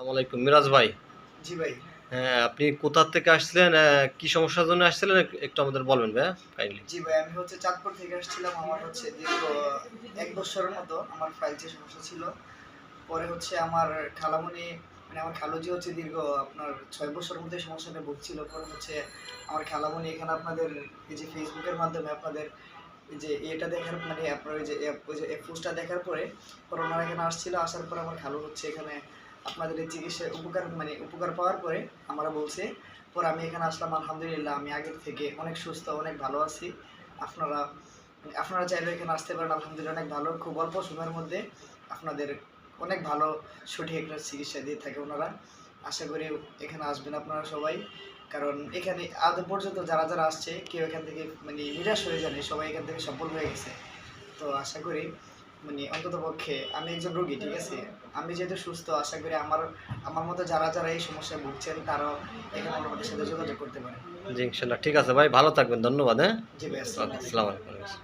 আলাইকুম। মিরাজ ভাই। জি ভাই। হ্যাঁ আপনি কোথা থেকে আসছিলেন? কি সমস্যার জন্য আসছিলেন? একটু আমাদের বলবেন ভাই কাইন্ডলি জি ভাই আমি হচ্ছে চাঁদপুর থেকে আসছিলাম। আমার হচ্ছে দীর্ঘ এক বছরের মতো আমার ফাইলসের সমস্যা ছিল। পরে হচ্ছে আমার খালামণি মানে আমার খালুজি হচ্ছে দীর্ঘ আপনার ছয় বছরের মধ্যে সমস্যাটা ভুগছিল। পরে হচ্ছে আমার খালামণি এখানে আপনাদের এই যে ফেসবুকের মাধ্যমে আপনাদের যে এটা দেখার মানে আপনার ওই যে ওই যে পোস্টটা দেখার পরে পরে ওনারা এখানে আসছিল। আসার পরে আমার খালু হচ্ছে এখানে আপনাদের এই চিকিৎসার উপকার মানে উপকার পাওয়ার পরে আমরা বলছে, পরে আমি এখানে আসলাম, আলহামদুলিল্লাহ, আমি আগের থেকে অনেক সুস্থ, অনেক ভালো আছি। আপনারা আপনারা চাইলে এখানে আসতে পারেন, আলহামদুলিল্লাহ, অনেক ভালো। খুব অল্প সময়ের মধ্যে আপনাদের অনেক ভালো, সঠিক একটা চিকিৎসা দিয়ে থাকে ওনারা। আশা করি এখানে আসবেন আপনারা সবাই। কারণ এখানে আজ পর্যন্ত যারা যারা আসছে, কেউ এখান থেকে মানে নিরাশ হয়ে যায়নি, সবাই এখান থেকে সফল হয়ে গেছে। তো আশা করি মানে অন্তত পক্ষে আমি একজন রোগী ঠিক আছে? আমি যেহেতু সুস্থ আশা করি আমার আমার মতো যারা যারা এই সমস্যায় ভুগছেন তারাও এখানে আমাদের সাথে যোগাযোগ করতে পারে। জি ইনশাল্লাহ। ঠিক আছে ভাই ভালো থাকবেন। ধন্যবাদ হ্যাঁ? জি ভাই আসসালামু আলাইকুম। আসসালামু আলাইকুম।